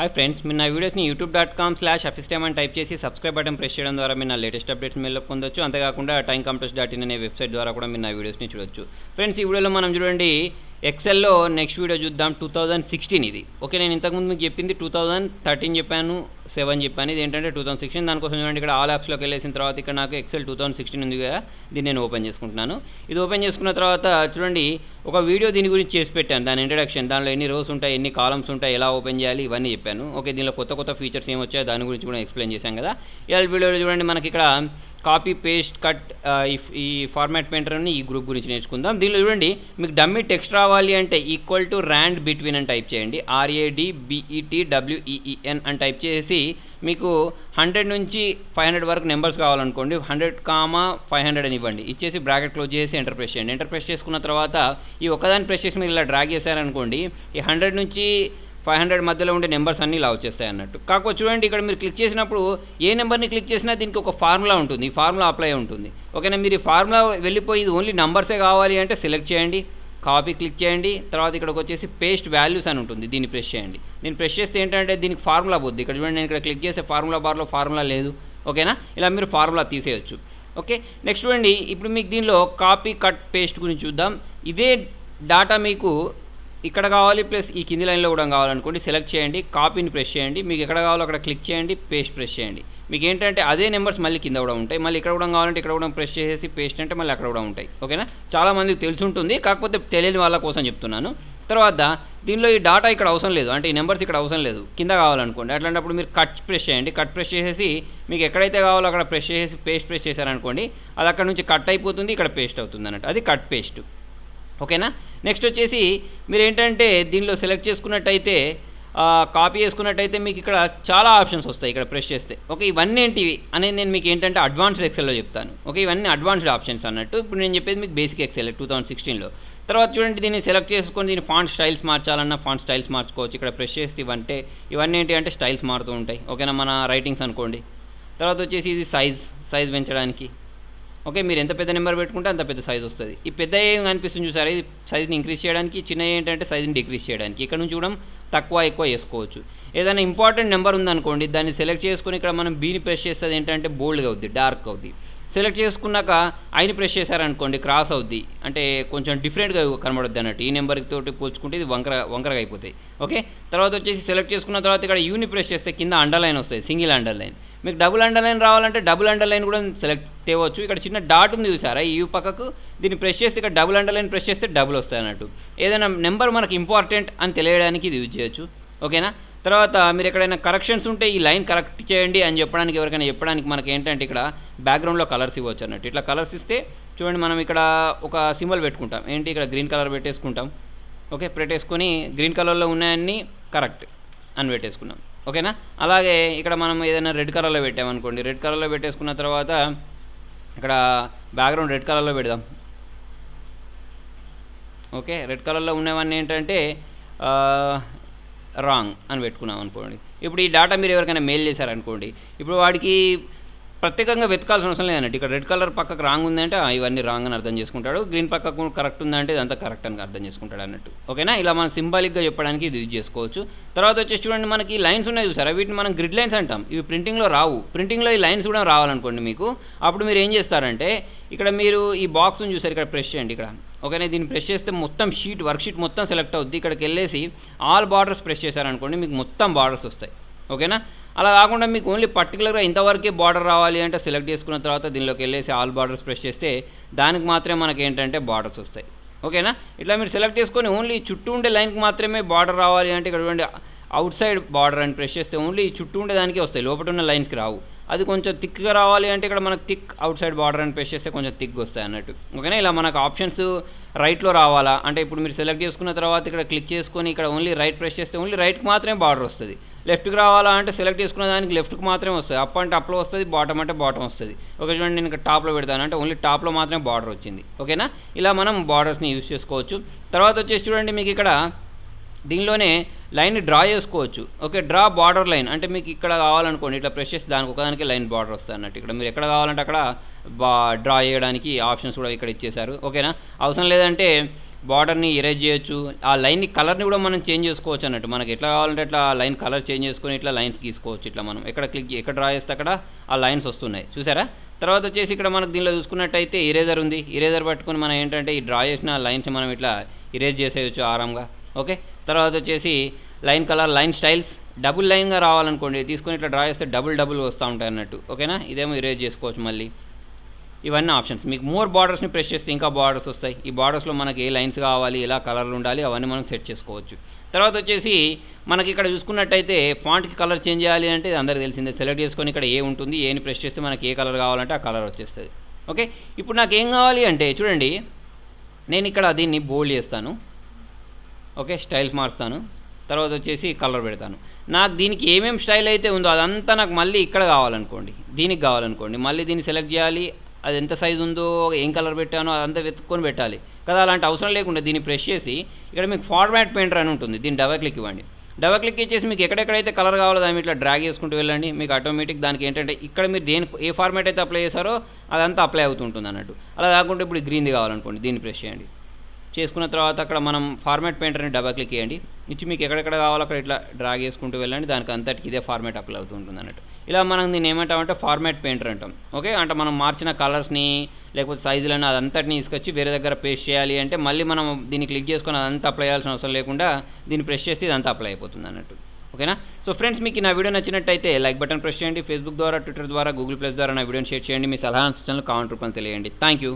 Hi friends మీరు నా వీడియోస్ని యూట్యూబ్ డాట్ కామ్ స్లాష్ అఫిస్టైమ్ అని టైప్ చేసి సబ్స్క్రైబ్ బటన్ ప్రెస్ చేయడం ద్వారా మీరు నా లేటెస్ట్ అప్డేట్స్ మీరు పొందొచ్చు. అంతేకాకుండా టైం కంప్యూటర్స్ డాట్ ఇన్ అనే వెబ్సైట్ ద్వారా కూడా మీరు నా వీడియోస్ని చూడొచ్చు. ఫ్రెండ్స్ ఈ వీడియోలో మనం చూడండి ఎక్సెల్లో నెక్స్ట్ వీడియో చూద్దాం టూ థౌజండ్ సిక్స్టీన్ ఇది. ఓకే నేను ఇంతకుముందు మీకు చెప్పింది టూ థౌజండ్ థర్టీన్ చెప్పాను సెవెన్ చెప్పాను. ఇది ఏంటంటే టూ థౌసండ్ సిక్స్టీన్ దానికోసం చూడండి ఇక్కడ ఆల్ యాప్స్లోకి వెళ్ళేసిన తర్వాత ఇక్కడ నాకు ఎక్సెల్ టూ థౌసండ్ సిక్స్టీన్ ఉంది కదా దీన్ని నేను ఓపెన్ చేసుకుంటున్నాను. ఇది ఓపెన్ చేసుకున్న తర్వాత చూడండి ఒక వీడియో దీని గురించి చేసి పెట్టాను. దాని ఇంట్రడక్షన్ దానిలో ఎన్ని రోస్ ఉంటాయి ఎన్ని కాలమ్స్ ఉంటాయి ఎలా ఓపెన్ చేయాలి ఇవన్నీ చెప్పాను. ఓకే దీనిలో కొత్త కొత్త ఫీచర్స్ ఏమి వచ్చాయో దాని గురించి కూడా ఎక్స్ప్లెయిన్ చేశాం కదా. ఇవాళ వీడియోలో చూడండి మనకి ఇక్కడ కాపీ పేస్ట్ కట్ ఈ ఫార్మాట్ పెయింటర్ అని ఈ గ్రూప్ గురించి నేర్చుకుందాం. దీనిలో చూడండి మీకు డమ్మీ టెక్స్ట్ రావాలి అంటే ఈక్వల్ టు ర్యాండ్ బిట్వీన్ అని టైప్ చేయండి. ఆర్ఏడి బిఈటి డబ్ల్యూఈఈఎన్ అని టైప్ చేసి మీకు హండ్రెడ్ నుంచి ఫైవ్ హండ్రెడ్ వరకు నెంబర్స్ కావాలనుకోండి. హండ్రెడ్ కామా ఫైవ్ హండ్రెడ్ అని ఇవ్వండి. ఇచ్చేసి బ్రాకెట్ క్లోజ్ చేసి ఎంటర్ ప్రెస్ చేయండి. ఎంటర్ ప్రెస్ చేసుకున్న తర్వాత ఈ ఒక్కదాన్ని ప్రెస్ చేసి మీరు ఇలా డ్రాగ్ చేశారనుకోండి ఈ హండ్రెడ్ నుంచి ఫైవ్ హండ్రెడ్ మధ్యలో ఉండే నెంబర్స్ అన్నీ ఇలా వచ్చేస్తాయి అన్నట్టు. కాకపోతే చూడండి ఇక్కడ మీరు క్లిక్ చేసినప్పుడు ఏ నెంబర్ని క్లిక్ చేసినా దీనికి ఒక ఫార్ములా ఉంటుంది. ఈ ఫార్ములా అప్లై ఉంటుంది. ఓకేనా? మీరు ఈ ఫార్ములా వెళ్ళిపోయి ఇది ఓన్లీ నంబర్సే కావాలి అంటే సెలెక్ట్ చేయండి. కాపీ క్లిక్ చేయండి తర్వాత ఇక్కడికి వచ్చేసి పేస్ట్ వాల్యూస్ అని ఉంటుంది దీన్ని ప్రెస్ చేయండి. దీన్ని ప్రెస్ చేస్తే ఏంటంటే దీనికి ఫార్ములా పోద్ది. ఇక్కడ చూడండి నేను ఇక్కడ క్లిక్ చేసే ఫార్ములా బార్లో ఫార్ములా లేదు. ఓకేనా? ఇలా మీరు ఫార్ములా తీసేయచ్చు. ఓకే? నెక్స్ట్ చూడండి ఇప్పుడు మీకు దీనిలో కాపీ కట్ పేస్ట్ గురించి చూద్దాం. ఇదే డాటా మీకు ఇక్కడ కావాలి ప్లస్ ఈ కింది లైన్లో కూడా కావాలనుకోండి సెలెక్ట్ చేయండి కాపీని ప్రెస్ చేయండి. మీకు ఎక్కడ కావాలో అక్కడ క్లిక్ చేయండి పేస్ట్ ప్రెస్ చేయండి. మీకు ఏంటంటే అదే నెంబర్స్ మళ్ళీ కింద కూడా ఉంటాయి. మళ్ళీ ఇక్కడ కూడా కావాలంటే ఇక్కడ కూడా ప్రెస్ చేసేసి పేస్ట్ అంటే మళ్ళీ అక్కడ కూడా ఉంటాయి. ఓకేనా? చాలామందికి తెలిసి ఉంటుంది కాకపోతే తెలియని వాళ్ళ కోసం చెప్తున్నాను. తర్వాత దీనిలో ఈ డాటా ఇక్కడ అవసరం లేదు. అంటే ఈ నెంబర్స్ ఇక్కడ అవసరం లేదు. కింద కావాలనుకోండి. అట్లాంటప్పుడు మీరు కట్ ప్రెస్ చేయండి. కట్ ప్రెస్ చేసేసి మీకు ఎక్కడైతే కావాలో అక్కడ ప్రెస్ చేసేసి పేస్ట్ ప్రెస్ చేశారనుకోండి అది అక్కడ నుంచి కట్ అయిపోతుంది ఇక్కడ పేస్ట్ అవుతుంది అన్నట్టు. అది కట్ పేస్ట్ ఓకేనా? నెక్స్ట్ వచ్చేసి మీరు ఏంటంటే దీనిలో సెలెక్ట్ చేసుకున్నట్టయితే కాపీ చేసుకున్నట్టయితే మీకు ఇక్కడ చాలా ఆప్షన్స్ వస్తాయి ఇక్కడ ప్రెస్ చేస్తే. ఓకే ఇవన్నీ ఏంటివి అనేది నేను మీకు ఏంటంటే అడ్వాన్స్డ్ ఎక్సెల్లో చెప్తాను. ఓకే ఇవన్నీ అడ్వాన్స్డ్ ఆప్షన్స్ అన్నట్టు. ఇప్పుడు నేను చెప్పేది మీకు బేసిక్ ఎక్సెల్ టూ థౌసండ్ సిక్స్టీన్లో తర్వాత చూడండి దీన్ని సెలెక్ట్ చేసుకొని దీని ఫాంట్ స్టైల్స్ మార్చాలన్నా ఫాంట్ స్టైల్స్ మార్చుకోవచ్చు. ఇక్కడ ప్రెస్ చేస్తే ఇవంటే ఇవన్నీ ఏంటి అంటే స్టైల్స్ మారుతూ ఉంటాయి. ఓకేనా మన రైటింగ్స్ అనుకోండి. తర్వాత వచ్చేసి ఇది సైజ్ సైజ్ పెంచడానికి. ఓకే మీరు ఎంత పెద్ద నెంబర్ పెట్టుకుంటే అంత పెద్ద సైజ్ వస్తుంది. ఈ పెద్ద ఏం కనిపిస్తుంది చూసారా? ఇది సైజ్ని ఇంక్రీజ్ చేయడానికి చిన్న ఏంటంటే సైజ్ని డిక్రీజ్ చేయడానికి. ఇక్కడ నుంచి చూడడం తక్కువ ఎక్కువ చేసుకోవచ్చు ఏదైనా ఇంపార్టెంట్ నెంబర్ ఉందనుకోండి దాన్ని సెలెక్ట్ చేసుకుని ఇక్కడ మనం బీని ప్రెస్ చేస్తుంది ఏంటంటే బోల్డ్గా అవుద్ది డార్క్ అవుద్ది. సెలెక్ట్ చేసుకున్నాక ఐని ప్రెస్ చేశారనుకోండి క్రాస్ అవుద్ది. అంటే కొంచెం డిఫరెంట్గా కనబడుద్ది అన్నట్టు. ఈ నెంబర్ తోటి పోల్చుకుంటే ఇది వంకర వంకరగా అయిపోతాయి. ఓకే? తర్వాత వచ్చేసి సెలెక్ట్ చేసుకున్న తర్వాత ఇక్కడ యూని ప్రెస్ చేస్తే కింద అండర్లైన్ వస్తుంది సింగిల్ అండర్లైన్. మీకు డబుల్ అండర్లైన్ రావాలంటే డబుల్ అండర్లైన్ కూడా సెలెక్ట్ తేవచ్చు. ఇక్కడ చిన్న డాట్ ఉంది చూసారా? ఈ పక్కకు దీన్ని ప్రెస్ చేస్తే ఇక్కడ డబుల్ అండర్లైన్ ప్రెస్ చేస్తే డబుల్ వస్తాయి అన్నట్టు. ఏదైనా నెంబర్ మనకి ఇంపార్టెంట్ అని తెలియడానికి ఇది యూజ్ చేయొచ్చు. ఓకేనా? తర్వాత మీరు ఎక్కడైనా కరెక్షన్స్ ఉంటే ఈ లైన్ కరెక్ట్ చేయండి అని చెప్పడానికి ఎవరికైనా చెప్పడానికి మనకి ఏంటంటే ఇక్కడ బ్యాక్గ్రౌండ్లో కలర్స్ ఇవ్వచ్చు అన్నట్టు. ఇట్లా కలర్స్ ఇస్తే చూడండి మనం ఇక్కడ ఒక సింబల్ పెట్టుకుంటాం. ఏంటి? ఇక్కడ గ్రీన్ కలర్ పెట్టేసుకుంటాం. ఓకే? పెట్టేసుకొని గ్రీన్ కలర్లో ఉన్నాయన్నీ కరెక్ట్ అని పెట్టేసుకున్నాం. ఓకేనా? అలాగే ఇక్కడ మనం ఏదైనా రెడ్ కలర్లో పెట్టామనుకోండి. రెడ్ కలర్లో పెట్టేసుకున్న తర్వాత ఇక్కడ బ్యాక్గ్రౌండ్ రెడ్ కలర్లో పెడదాం. ఓకే? రెడ్ కలర్లో ఉన్నవన్నీ ఏంటంటే రాంగ్ అని పెట్టుకున్నాం అనుకోండి. ఇప్పుడు ఈ డేటా మీరు ఎవరికైనా మెయిల్ చేశారనుకోండి ఇప్పుడు వాడికి ప్రత్యేకంగా వెతకాల్సిన అవసరం లేదన్నట్టు ఇక్కడ రెడ్ కలర్ పక్కకు రాంగ్ ఉందంటే ఇవన్నీ రాంగ్ అని అర్థం చేసుకుంటాడు. గ్రీన్ పక్కకు కరెక్ట్ ఉందంటే ఇదంతా కరెక్ట్ అని అర్థం చేసుకుంటాడు అన్నట్టు. ఓకేనా? ఇలా మనం సింబాలిక్గా చెప్పడానికి ఇది యూజ్ చేసుకోవచ్చు. తర్వాత వచ్చేసి చూడండి మనకి లైన్స్ ఉన్నాయి చూసారా? వీటిని మనం గ్రిడ్ లైన్స్ అంటాం. ఇవి ప్రింటింగ్లో రావు. ప్రింటింగ్లో ఈ లైన్స్ కూడా రావాలనుకోండి మీకు. అప్పుడు మీరు ఏం చేస్తారంటే ఇక్కడ మీరు ఈ బాక్స్ని చూసారు ఇక్కడ ప్రెస్ చేయండి ఇక్కడ. ఓకేనా? దీన్ని ప్రెస్ చేస్తే మొత్తం షీట్ వర్క్ షీట్ మొత్తం సెలెక్ట్ అవుద్ది. ఇక్కడికి వెళ్ళేసి ఆల్ బార్డర్స్ ప్రెస్ చేశారనుకోండి మీకు మొత్తం బార్డర్స్ వస్తాయి. ఓకేనా? అలా కాకుండా మీకు ఓన్లీ పర్టికులర్గా ఇంతవరకే బార్డర్ రావాలి అంటే సెలెక్ట్ చేసుకున్న తర్వాత దీనిలోకి వెళ్ళేసి ఆల్ బార్డర్స్ ప్రెస్ చేస్తే దానికి మాత్రమే మనకి ఏంటంటే బార్డర్స్ వస్తాయి. ఓకేనా ఇట్లా మీరు సెలెక్ట్ చేసుకొని ఓన్లీ చుట్టూ ఉండే లైన్కి మాత్రమే బార్డర్ రావాలి అంటే ఇక్కడ చూడండి అవుట్ సైడ్ బార్డర్ అని ప్రెస్ చేస్తే ఓన్లీ చుట్టూ ఉండే దానికే వస్తాయి లోపల ఉన్న లైన్స్కి రావు. అది కొంచెం థిక్గా రావాలి అంటే ఇక్కడ మనకు థిక్ అవుట్ సైడ్ బార్డర్ అని ప్రెస్ చేస్తే కొంచెం థిక్ వస్తాయి అన్నట్టు. ఓకేనా ఇలా మనకు ఆప్షన్స్ రైట్లో రావాలా? అంటే ఇప్పుడు మీరు సెలెక్ట్ చేసుకున్న తర్వాత ఇక్కడ క్లిక్ చేసుకొని ఇక్కడ ఓన్లీ రైట్ ప్రెస్ చేస్తే ఓన్లీ రైట్కి మాత్రమే బార్డర్ వస్తుంది. లెఫ్ట్కి రావాలా అంటే సెలెక్ట్ చేసుకున్న దానికి లెఫ్ట్కి మాత్రమే వస్తుంది. అప్ అంటే అప్లో వస్తుంది బాటమ్ అంటే బాటమ్ వస్తుంది. ఓకే చూడండి నేను ఇక్కడ టాప్లో పెడతాను. అంటే ఓన్లీ టాప్లో మాత్రమే బార్డర్ వచ్చింది. ఓకేనా? ఇలా మనం బార్డర్స్ని యూస్ చేసుకోవచ్చు. తర్వాత వచ్చేసి చూడండి మీకు ఇక్కడ దీనిలోనే లైన్ డ్రా చేసుకోవచ్చు. Okay draw border line. అంటే మీకు ఇక్కడ కావాలనుకోండి ఇట్లా ప్రెస్ చేసి దానికి ఒకదానికి లైన్ బార్డర్ వస్తుంది అన్నట్టు. ఇక్కడ మీరు ఎక్కడ కావాలంటే అక్కడ బా డ్రా చేయడానికి ఆప్షన్స్ కూడా ఇక్కడ ఇచ్చేశారు. ఓకేనా? అవసరం లేదంటే బార్డర్ని ఎరేజ్ చేయొచ్చు. ఆ లైన్ కలర్ని కూడా మనం చేంజ్ చేసుకోవచ్చు అన్నట్టు. మనకి ఎట్లా కావాలంటే అట్లా ఆ లైన్ కలర్ చేంజ్ చేసుకొని ఇట్లా లైన్స్ గీసుకోవచ్చు. ఇట్లా మనం ఎక్కడ క్లిక్ ఎక్కడ డ్రా చేస్తే అక్కడ ఆ లైన్స్ వస్తున్నాయి. చూసారా? తర్వాత వచ్చేసి ఇక్కడ మనకు దీనిలో చూసుకున్నట్టయితే ఇరేజర్ ఉంది. ఇరేజర్ పట్టుకొని మనం ఏంటంటే ఈ డ్రా చేసిన లైన్స్ మనం ఇట్లా ఇరేజ్ చేసేయచ్చు ఆరాంగా. ఓకే? తర్వాత వచ్చేసి line colour line styles double లైన్గా రావాలనుకోండి. తీసుకొని ఇట్లా డ్రా చేస్తే డబుల్ డబుల్ వస్తూ ఉంటాయి అన్నట్టు. ఓకేనా? ఇదేమో ఇరేజ్ చేసుకోవచ్చు మళ్ళీ. ఇవన్నీ ఆప్షన్స్. మీకు మోర్ బార్డర్స్ని ప్రెస్ చేస్తే ఇంకా బార్డర్స్ వస్తాయి. ఈ బార్డర్స్లో మనకి ఏ లైన్స్ కావాలి ఎలా కలర్లు ఉండాలి అవన్నీ మనం సెట్ చేసుకోవచ్చు. తర్వాత వచ్చేసి మనకి ఇక్కడ చూసుకున్నట్టయితే ఫాంట్కి కలర్ చేంజ్ చేయాలి అంటే ఇది అందరికీ తెలిసిందే. సెలెక్ట్ చేసుకొని ఇక్కడ ఏ ఉంటుంది ఏని ప్రెస్ చేస్తే మనకి ఏ కలర్ కావాలంటే ఆ కలర్ వచ్చేస్తుంది. ఓకే? ఇప్పుడు నాకు ఏం కావాలి అంటే చూడండి నేను ఇక్కడ దీన్ని బోల్డ్ చేస్తాను. ఓకే? స్టైల్స్ మారుస్తాను. తర్వాత వచ్చేసి కలర్ పెడతాను. నాకు దీనికి ఏమేమి స్టైల్ అయితే ఉందో అదంతా నాకు మళ్ళీ ఇక్కడ కావాలనుకోండి. దీనికి కావాలనుకోండి. మళ్ళీ దీన్ని సెలెక్ట్ చేయాలి. అది ఎంత సైజు ఉందో ఏం కలర్ పెట్టానో అదంతా వెతుక్కొని పెట్టాలి. కదా అలాంటి అవసరం లేకుండా దీన్ని ప్రెస్ చేసి ఇక్కడ మీకు ఫార్మాట్ పెయింటర్ అని ఉంటుంది. దీన్ని డబల్ క్లిక్ ఇవ్వండి. డబల్ క్లిక్ ఇచ్చేసి మీకు ఎక్కడెక్కడైతే కలర్ కావాలో దాన్ని ఇట్లా డ్రాగ్ చేసుకుంటూ వెళ్ళండి. మీకు ఆటోమేటిక్ దానికి ఏంటంటే ఇక్కడ మీరు దేని ఏ ఫార్మాట్ అయితే అప్లై చేశారో అదంతా అప్లై అవుతుంటుంది అన్నట్టు. అలా కాకుండా ఇప్పుడు గ్రీన్ది కావాలనుకోండి దీన్ని ప్రెస్ చేయండి. చేసుకున్న తర్వాత అక్కడ మనం ఫార్మాట్ పెయింటర్ని డబల్ క్లిక్ చేయండి. ఇచ్చి మీకు ఎక్కడెక్కడ కావాలో అక్కడ ఇట్లా డ్రా చేసుకుంటూ వెళ్ళండి. దానికి అంతటికి ఇదే ఫార్మాట్ అప్లై అవుతూ ఉంటుంది అన్నట్టు. ఇలా మనం దీన్ని ఏమంటామంటే ఫార్మాట్ పెయింటర్ అంటాం. ఓకే అంటే మనం మార్చిన కలర్స్ని లేకపోతే సైజులను అదంతటిని తీసుకొచ్చి వేరే దగ్గర పేస్ట్ చేయాలి అంటే మళ్ళీ మనం దీన్ని క్లిక్ చేసుకొని అదంతా అప్లై చేయాల్సిన అవసరం లేకుండా దీన్ని ప్రెస్ చేస్తే ఇదంతా అప్లై అయిపోతుంది అన్నట్టు. ఓకేనా సో ఫ్రెండ్స్ మీకు నా వీడియో నచ్చినట్టయితే లైక్ బటన్ ప్రెస్ చేయండి. ఫేస్బుక్ ద్వారా ట్విట్టర్ ద్వారా గూగుల్ ప్లస్ ద్వారా నా వీడియోని షేర్ చేయండి. మీ సలహా సూచనలు కామెంట్ రూపంలో తెలియండి థ్యాంక్ యూ